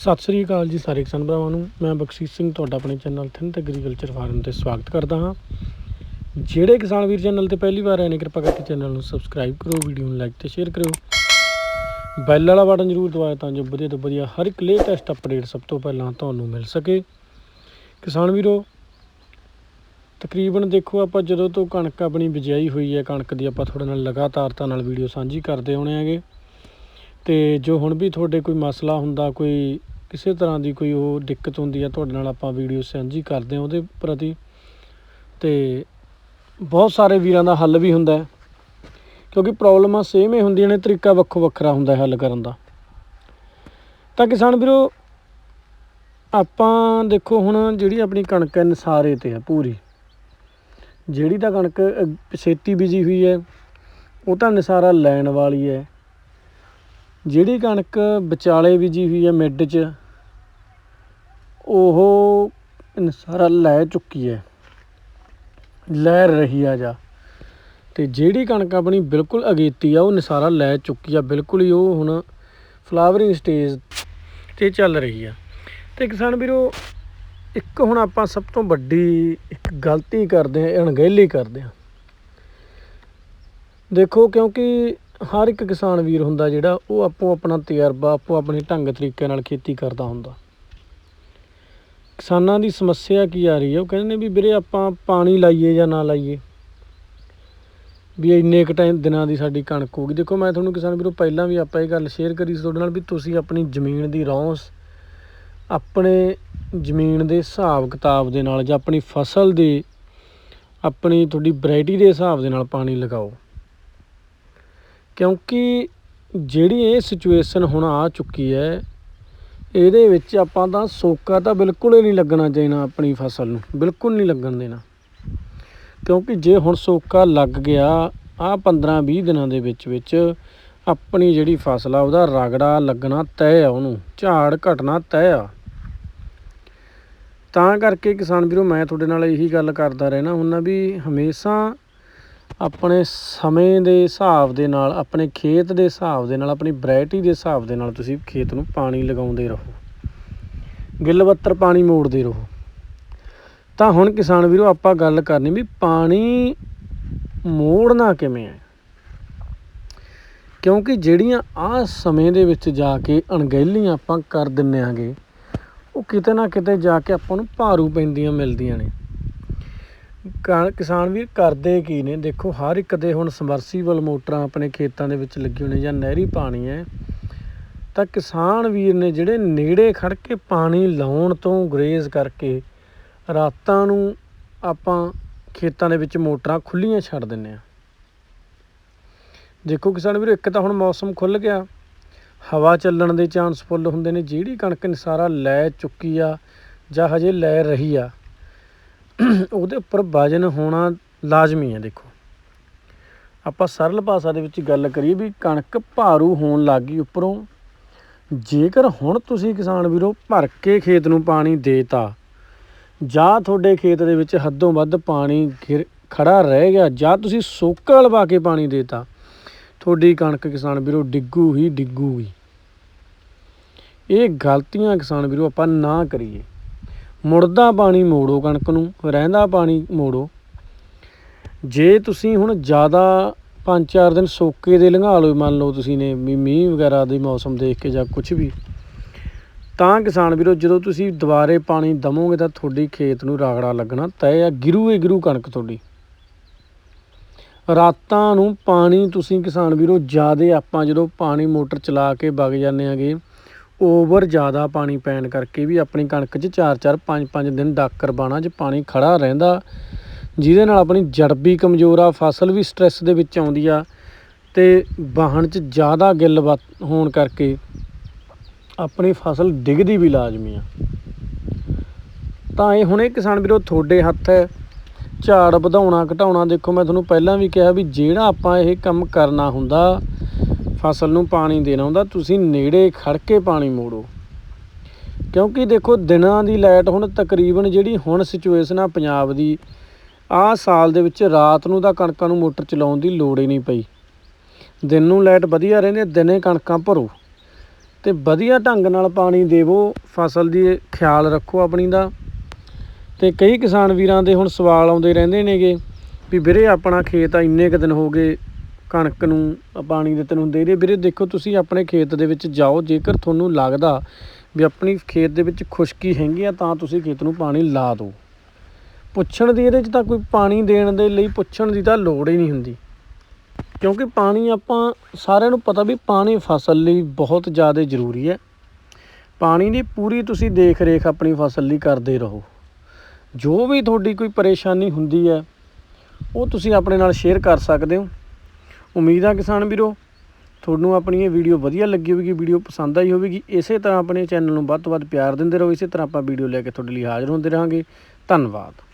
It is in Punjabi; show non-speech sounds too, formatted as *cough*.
ਸਤਿ ਸ੍ਰੀ ਅਕਾਲ ਜੀ ਸਾਰੇ ਕਿਸਾਨ ਭਰਾਵਾਂ ਨੂੰ। ਮੈਂ ਬਖਸ਼ੀਸ਼ ਸਿੰਘ ਤੁਹਾਡਾ ਆਪਣੇ ਚੈਨਲ ਥਿੰਤ ਐਗਰੀਕਲਚਰ ਫਾਰਮ ਤੇ ਸਵਾਗਤ ਕਰਦਾ ਹਾਂ। ਜਿਹੜੇ ਕਿਸਾਨ ਵੀਰ ਚੈਨਲ ਤੇ ਪਹਿਲੀ ਵਾਰ ਆਏ ਨੇ, ਕਿਰਪਾ ਕਰਕੇ ਚੈਨਲ ਨੂੰ ਸਬਸਕ੍ਰਾਈਬ ਕਰੋ ਵੀਡੀਓ ਨੂੰ ਲਾਈਕ ਤੇ ਸ਼ੇਅਰ ਕਰਿਓ। ਬੈਲ ਵਾਲਾ ਬਟਨ ਜ਼ਰੂਰ ਦਬਾਓ ਤਾਂ ਜੋ ਵਧੀਆ ਤੋਂ ਵਧੀਆ ਹਰ ਇੱਕ ਲੇਟੈਸਟ ਅਪਡੇਟ ਸਭ ਤੋਂ ਪਹਿਲਾਂ ਤੁਹਾਨੂੰ ਮਿਲ ਸਕੇ। ਕਿਸਾਨ ਵੀਰੋ, ਤਕਰੀਬਨ ਦੇਖੋ ਆਪਾਂ ਜਦੋਂ ਤੋਂ ਕਣਕ ਆਪਣੀ ਬਿਜਾਈ ਹੋਈ ਹੈ, ਕਣਕ ਦੀ ਆਪਾਂ ਤੁਹਾਡੇ ਨਾਲ ਲਗਾਤਾਰਤਾ ਨਾਲ ਵੀਡੀਓ ਸਾਂਝੀ ਕਰਦੇ ਆਉਣੇ ਹੈਗੇ। ਤੇ ਜੋ ਹੁਣ ਵੀ ਤੁਹਾਡੇ ਕੋਈ ਮਸਲਾ ਹੁੰਦਾ, ਕੋਈ ਕਿਸੇ ਤਰ੍ਹਾਂ ਦੀ ਕੋਈ ਉਹ ਦਿੱਕਤ ਹੁੰਦੀ ਹੈ ਤੁਹਾਡੇ ਨਾਲ ਆਪਾਂ ਵੀਡੀਓ ਸਾਂਝੀ ਕਰਦੇ ਹਾਂ ਉਹਦੇ ਪ੍ਰਤੀ। ਤੇ ਬਹੁਤ ਸਾਰੇ ਵੀਰਾਂ ਦਾ ਹੱਲ ਵੀ ਹੁੰਦਾ ਹੈ, ਕਿਉਂਕਿ ਪ੍ਰੋਬਲਮਾਂ ਸੇਮ ਹੀ ਹੁੰਦੀਆਂ ਨੇ, ਤਰੀਕਾ ਵੱਖੋ ਵੱਖਰਾ ਹੁੰਦਾ ਹੈ ਹੱਲ ਕਰਨ ਦਾ। ਤਾਂ ਕਿਸਾਨ ਵੀਰੋ, ਆਪਾਂ ਦੇਖੋ ਹੁਣ ਜਿਹੜੀ ਆਪਣੀ ਕਣਕ ਹੈ ਨਸਾਰੇ ਤੇ ਹੈ ਪੂਰੀ। ਜਿਹੜੀ ਤਾਂ ਕਣਕ ਛੇਤੀ ਬੀਜੀ ਹੋਈ ਹੈ, ਉਹ ਤਾਂ ਨਸਾਰਾ ਲੈਣ ਵਾਲੀ ਹੈ। ਜਿਹੜੀ ਕਣਕ ਵਿਚਾਲੇ ਬੀਜੀ ਹੋਈ ਹੈ ਮਿੱਡ 'ਚ, ਉਹ ਨਸਾਰਾ ਲੈ ਚੁੱਕੀ ਹੈ। ਲੈ ਰਹੀ ਆ ਜਾ। ਤੇ ਜਿਹੜੀ ਕਣਕ ਆਪਣੀ ਬਿਲਕੁਲ ਅਗੇਤੀ ਆ ਉਹ ਨਸਾਰਾ ਲੈ ਚੁੱਕੀ ਆ। ਬਿਲਕੁਲ ਹੀ ਉਹ ਹੁਣ ਫਲਾਵਰਿੰਗ ਸਟੇਜ ਤੇ ਚੱਲ ਰਹੀ ਆ। ਤੇ ਕਿਸਾਨ ਵੀਰੋ, ਇੱਕ ਹੁਣ ਆਪਾਂ ਸਭ ਤੋਂ ਵੱਡੀ ਇੱਕ ਗਲਤੀ ਕਰਦੇ ਆ, ਅਣਗਹਿਲੀ ਕਰਦੇ ਆ। ਦੇਖੋ ਕਿਉਂਕਿ ਹਰ ਇੱਕ ਕਿਸਾਨ ਵੀਰ ਹੁੰਦਾ ਜਿਹੜਾ ਉਹ ਆਪੋ ਆਪਣਾ ਤਜਰਬਾ, ਆਪੋ ਆਪਣੇ ਢੰਗ ਤਰੀਕੇ ਨਾਲ ਖੇਤੀ ਕਰਦਾ ਹੁੰਦਾ। ਕਿਸਾਨਾਂ ਦੀ ਸਮੱਸਿਆ ਕੀ ਆ ਰਹੀ ਹੈ? ਉਹ ਕਹਿੰਦੇ ਨੇ ਵੀ ਵੀਰੇ ਆਪਾਂ ਪਾਣੀ ਲਾਈਏ ਜਾਂ ਨਾ ਲਾਈਏ। ਵੀ ਇੰਨੇ ਕੁ ਟਾਈਮ ਦਿਨਾਂ ਦੀ ਸਾਡੀ ਕਣਕ ਹੋਊਗੀ। ਦੇਖੋ ਮੈਂ ਤੁਹਾਨੂੰ ਕਿਸਾਨ ਵੀਰੋ ਪਹਿਲਾਂ ਵੀ ਆਪਾਂ ਇਹ ਗੱਲ ਸ਼ੇਅਰ ਕਰੀ ਸੀ ਤੁਹਾਡੇ ਨਾਲ ਵੀ ਤੁਸੀਂ ਆਪਣੀ ਜ਼ਮੀਨ ਦੀ ਰੌਂਸ, ਆਪਣੇ ਜ਼ਮੀਨ ਦੇ ਹਿਸਾਬ ਕਿਤਾਬ ਦੇ ਨਾਲ ਜਾਂ ਆਪਣੀ ਫਸਲ ਦੇ ਆਪਣੀ ਤੁਹਾਡੀ ਵੈਰਾਈਟੀ ਦੇ ਹਿਸਾਬ ਦੇ ਨਾਲ ਪਾਣੀ ਲਗਾਓ। ਕਿਉਂਕਿ ਜਿਹੜੀ ਇਹ ਸਿਚੁਏਸ਼ਨ ਹੁਣ ਆ ਚੁੱਕੀ ਹੈ, ਇਹਦੇ ਵਿੱਚ ਆਪਾਂ ਤਾਂ ਸੋਕਾ ਤਾਂ ਬਿਲਕੁਲ ਹੀ ਨਹੀਂ ਲੱਗਣਾ ਚਾਹੀਦਾ ਆਪਣੀ ਫਸਲ ਨੂੰ, ਬਿਲਕੁਲ ਨਹੀਂ ਲੱਗਣ ਦੇਣਾ। ਕਿਉਂਕਿ ਜੇ ਹੁਣ ਸੋਕਾ ਲੱਗ ਗਿਆ ਆ 15 20 ਦਿਨਾਂ ਦੇ ਵਿੱਚ ਵਿੱਚ ਆਪਣੀ ਜਿਹੜੀ ਫਸਲ ਆ, ਉਹਦਾ ਰਗੜਾ ਲੱਗਣਾ ਤੈਅ ਆ ਉਹਨੂੰ, ਝਾੜ ਘਟਣਾ ਤੈਅ ਆ। ਤਾਂ ਕਰਕੇ ਕਿਸਾਨ ਵੀਰੋ, ਮੈਂ ਤੁਹਾਡੇ ਨਾਲ ਇਹੀ ਗੱਲ ਕਰਦਾ ਰਹਿਣਾ ਹੁੰਦਾ ਵੀ ਹਮੇਸ਼ਾ ਆਪਣੇ ਸਮੇਂ ਦੇ ਹਿਸਾਬ ਦੇ ਨਾਲ, ਆਪਣੇ ਖੇਤ ਦੇ ਹਿਸਾਬ ਦੇ ਨਾਲ, ਆਪਣੀ ਵਰਾਇਟੀ ਦੇ ਹਿਸਾਬ ਦੇ ਨਾਲ ਤੁਸੀਂ ਖੇਤ ਨੂੰ ਪਾਣੀ ਲਗਾਉਂਦੇ ਰਹੋ। ਗਿੱਲਵੱਤਰ ਪਾਣੀ ਮੋੜਦੇ ਰਹੋ। ਤਾਂ ਹੁਣ ਕਿਸਾਨ ਵੀਰੋ, ਆਪਾਂ ਗੱਲ ਕਰਨੀ ਵੀ ਪਾਣੀ ਮੋੜਨਾ ਕਿਵੇਂ ਹੈ? ਕਿਉਂਕਿ ਜਿਹੜੀਆਂ ਆ ਸਮੇਂ ਦੇ ਵਿੱਚ ਜਾ ਕੇ ਅਣਗਹਿਲੀਆਂ ਆਪਾਂ ਕਰ ਦਿੰਨੇ ਆਂਗੇ ਉਹ ਕਿਤੇ ਨਾ ਕਿਤੇ ਜਾ ਕੇ ਆਪਾਂ ਨੂੰ ਭਾਰੂ ਪੈਂਦੀਆਂ ਮਿਲਦੀਆਂ ਨੇ। ਕਾ- ਕਿਸਾਨ ਵੀਰ, ਕਰਦੇ ਕੀ ਨੇ? ਦੇਖੋ, ਹਰ ਇੱਕ ਦੇ ਹੁਣ ਸਮਰਸੀਬਲ ਮੋਟਰਾਂ ਆਪਣੇ ਖੇਤਾਂ ਦੇ ਵਿੱਚ ਲੱਗੀ ਹੋਣੀ ਜਾਂ ਨਹਿਰੀ ਪਾਣੀ ਹੈ। ਤਾਂ ਕਿਸਾਨ ਵੀਰ ਨੇ ਜਿਹੜੇ ਨੇੜੇ ਖੜ ਕੇ ਪਾਣੀ ਲਾਉਣ ਤੋਂ ਗੁਰੇਜ਼ ਕਰਕੇ ਰਾਤਾਂ ਨੂੰ ਆਪਾਂ ਖੇਤਾਂ ਦੇ ਵਿੱਚ ਮੋਟਰਾਂ ਖੁੱਲੀਆਂ ਛੱਡ ਦਿੰਨੇ ਆ ਦੇਖੋ ਕਿਸਾਨ ਵੀਰ, ਇੱਕ ਤਾਂ ਹੁਣ ਮੌਸਮ ਖੁੱਲ ਗਿਆ। ਹਵਾ ਚੱਲਣ ਦੇ ਚਾਂਸ ਫੁੱਲ ਹੁੰਦੇ ਨੇ। ਜਿਹੜੀ ਕਣਕ ਨਿਸ਼ਾਰਾ ਲੈ ਚੁੱਕੀ ਆ ਜਾਂ ਹਜੇ ਲੈ ਰਹੀ ਆ *clears throat* ਉਹਦੇ ਉੱਪਰ ਵਜਨ ਹੋਣਾ ਲਾਜ਼ਮੀ ਹੈ, ਦੇਖੋ। ਆਪਾਂ ਸਰਲ ਭਾਸ਼ਾ ਦੇ ਵਿੱਚ ਗੱਲ ਕਰੀਏ ਵੀ ਕਣਕ ਭਾਰੂ ਹੋਣ ਲੱਗ ਗਈ ਉੱਪਰੋਂ। ਜੇਕਰ ਹੁਣ ਤੁਸੀਂ ਕਿਸਾਨ ਵੀਰੋ ਭਰ ਕੇ ਖੇਤ ਨੂੰ ਪਾਣੀ ਦੇਤਾ, ਜਾਂ ਤੁਹਾਡੇ ਖੇਤ ਦੇ ਵਿੱਚ ਹੱਦੋਂ ਵੱਧ ਪਾਣੀ ਗਿਰ ਖੜਾ ਰਹਿ ਗਿਆ, ਜਾਂ ਤੁਸੀਂ ਸੋਕਾ ਲਵਾ ਕੇ ਪਾਣੀ ਦੇਤਾ, ਤੁਹਾਡੀ ਕਣਕ ਕਿਸਾਨ ਵੀਰੋ ਡਿੱਗੂ ਹੀ ਡਿੱਗੂਗੀ। ਇਹ ਗਲਤੀਆਂ ਕਿਸਾਨ ਵੀਰੋ ਆਪਾਂ ਨਾ ਕਰੀਏ। ਮੁੜਦਾ ਪਾਣੀ ਮੋੜੋ ਕਣਕ ਨੂੰ, ਰਹਿੰਦਾ ਪਾਣੀ ਮੋੜੋ। ਜੇ ਤੁਸੀਂ ਹੁਣ ਜ਼ਿਆਦਾ 5-4 ਦਿਨ ਸੋਕੇ ਦੇ ਲੰਘਾ ਲਓ, ਮੰਨ ਲਓ ਤੁਸੀਂ ਨੇ ਵੀ ਮੀਂਹ ਵਗੈਰਾ ਦੇ ਮੌਸਮ ਦੇਖ ਕੇ ਜਾਂ ਕੁਝ ਵੀ, ਤਾਂ ਕਿਸਾਨ ਵੀਰੋ ਜਦੋਂ ਤੁਸੀਂ ਦੁਬਾਰੇ ਪਾਣੀ ਦਵੋਗੇ ਤਾਂ ਤੁਹਾਡੀ ਖੇਤ ਨੂੰ ਰਾਗੜਾ ਲੱਗਣਾ ਤੈ ਆ, ਗਿਰੂ ਏ ਗਿਰੂ ਕਣਕ ਤੁਹਾਡੀ। ਰਾਤਾਂ ਨੂੰ ਪਾਣੀ ਤੁਸੀਂ ਕਿਸਾਨ ਵੀਰੋ ਜਿਆਦੇ ਆਪਾਂ ਜਦੋਂ ਪਾਣੀ ਮੋਟਰ ਚਲਾ ਕੇ ਵਗ ਜਾਂਦੇ ਆਗੇ ਓਵਰ ਜ਼ਿਆਦਾ ਪਾਣੀ ਪੈਣ ਕਰਕੇ ਵੀ ਆਪਣੀ ਕਣਕ 'ਚ 4-4 5-5 ਦਿਨ ਡਾਕਰ ਬਾਣਾ 'ਚ ਪਾਣੀ ਖੜਾ ਰਹਿੰਦਾ। ਜਿਹਦੇ ਨਾਲ ਆਪਣੀ ਜੜ ਵੀ ਕਮਜ਼ੋਰ ਆ, ਫਸਲ ਵੀ ਸਟ੍ਰੈਸ ਦੇ ਵਿੱਚ ਆਉਂਦੀ ਆ ਅਤੇ ਵਾਹਣ 'ਚ ਜ਼ਿਆਦਾ ਗਿੱਲ ਵੱਧ ਹੋਣ ਕਰਕੇ ਆਪਣੀ ਫਸਲ ਡਿੱਗਦੀ ਵੀ ਲਾਜ਼ਮੀ ਆ। ਤਾਂ ਇਹ ਹੁਣੇ ਕਿਸਾਨ ਵੀਰੋ ਤੁਹਾਡੇ ਹੱਥ ਹੈ। ਝਾੜ ਵਧਾਉਣਾ, ਘਟਾਉਣਾ ਦੇਖੋ, ਮੈਂ ਤੁਹਾਨੂੰ ਪਹਿਲਾਂ ਵੀ ਕਿਹਾ ਵੀ ਜਿਹੜਾ ਆਪਾਂ ਇਹ ਕੰਮ ਕਰਨਾ ਹੁੰਦਾ ਫਸਲ ਨੂੰ ਪਾਣੀ ਦੇਣਾ ਹੁੰਦਾ, ਤੁਸੀਂ ਨੇੜੇ ਖੜ ਕੇ ਪਾਣੀ ਮੋੜੋ। ਕਿਉਂਕਿ ਦੇਖੋ, ਦਿਨਾਂ ਦੀ ਲਾਈਟ ਹੁਣ ਤਕਰੀਬਨ ਜਿਹੜੀ ਹੁਣ ਸਿਚੁਏਸ਼ਨ ਆ ਪੰਜਾਬ ਦੀ, ਆਹ ਸਾਲ ਦੇ ਵਿੱਚ ਰਾਤ ਨੂੰ ਤਾਂ ਕਣਕਾਂ ਨੂੰ ਮੋਟਰ ਚਲਾਉਣ ਦੀ ਲੋੜ ਹੀ ਨਹੀਂ ਪਈ। ਦਿਨ ਨੂੰ ਲਾਈਟ ਵਧੀਆ ਰਹਿੰਦੀ, ਦਿਨੇ ਕਣਕਾਂ ਭਰੋ। ਤੇ ਵਧੀਆ ਢੰਗ ਨਾਲ ਪਾਣੀ ਦੇਵੋ, ਫਸਲ ਦੀ ਖਿਆਲ ਰੱਖੋ ਆਪਣੀ ਦਾ। ਤੇ ਕਈ ਕਿਸਾਨ ਵੀਰਾਂ ਦੇ ਹੁਣ ਸਵਾਲ ਆਉਂਦੇ ਰਹਿੰਦੇ ਨੇਗੇ, ਵੀ ਵੀਰੇ ਆਪਣਾ ਖੇਤ ਆ, ਇੰਨੇ ਕੁ ਦਿਨ ਹੋ ਗਏ ਕਣਕ ਨੂੰ ਪਾਣੀ ਦਿੱਤੇ ਨੂੰ ਦੇ ਰਹੇ ਵੀਰੇ ਦੇਖੋ, ਤੁਸੀਂ ਆਪਣੇ ਖੇਤ ਦੇ ਵਿੱਚ ਜਾਓ, ਜੇਕਰ ਤੁਹਾਨੂੰ ਲੱਗਦਾ ਵੀ ਆਪਣੀ ਖੇਤ ਦੇ ਵਿੱਚ ਖੁਸ਼ਕੀ ਹੈਗੀ ਆ, ਤਾਂ ਤੁਸੀਂ ਖੇਤ ਨੂੰ ਪਾਣੀ ਲਾ ਦਿਓ। ਪੁੱਛਣ ਦੀ ਇਹਦੇ 'ਚ ਤਾਂ ਕੋਈ ਪਾਣੀ ਦੇਣ ਦੇ ਲਈ ਪੁੱਛਣ ਦੀ ਤਾਂ ਲੋੜ ਹੀ ਨਹੀਂ ਹੁੰਦੀ। ਕਿਉਂਕਿ ਪਾਣੀ ਆਪਾਂ ਸਾਰਿਆਂ ਨੂੰ ਪਤਾ ਵੀ ਪਾਣੀ ਫਸਲ ਲਈ ਬਹੁਤ ਜ਼ਿਆਦਾ ਜ਼ਰੂਰੀ ਹੈ। ਪਾਣੀ ਦੀ ਪੂਰੀ ਤੁਸੀਂ ਦੇਖ ਰੇਖ ਆਪਣੀ ਫਸਲ ਲਈ ਕਰਦੇ ਰਹੋ। ਜੋ ਵੀ ਤੁਹਾਡੀ ਕੋਈ ਪਰੇਸ਼ਾਨੀ ਹੁੰਦੀ ਹੈ, ਉਹ ਤੁਸੀਂ ਆਪਣੇ ਨਾਲ ਸ਼ੇਅਰ ਕਰ ਸਕਦੇ ਹੋ। ਉਮੀਦ ਆ ਕਿਸਾਨ ਵੀਰੋ, ਤੁਹਾਨੂੰ ਆਪਣੀ ਇਹ ਵੀਡੀਓ ਵਧੀਆ ਲੱਗੀ ਹੋਵੇਗੀ, ਵੀਡੀਓ ਪਸੰਦ ਆਈ ਹੋਵੇਗੀ, ਇਸੇ ਤਰ੍ਹਾਂ ਆਪਣੇ ਚੈਨਲ ਨੂੰ ਵੱਧ ਤੋਂ ਵੱਧ ਪਿਆਰ ਦਿੰਦੇ ਰਹੋ, ਇਸੇ ਤਰ੍ਹਾਂ ਆਪਾਂ ਵੀਡੀਓ ਲੈ ਕੇ ਤੁਹਾਡੇ ਲਈ ਹਾਜ਼ਰ ਹੁੰਦੇ ਰਹਾਂਗੇ। ਧੰਨਵਾਦ।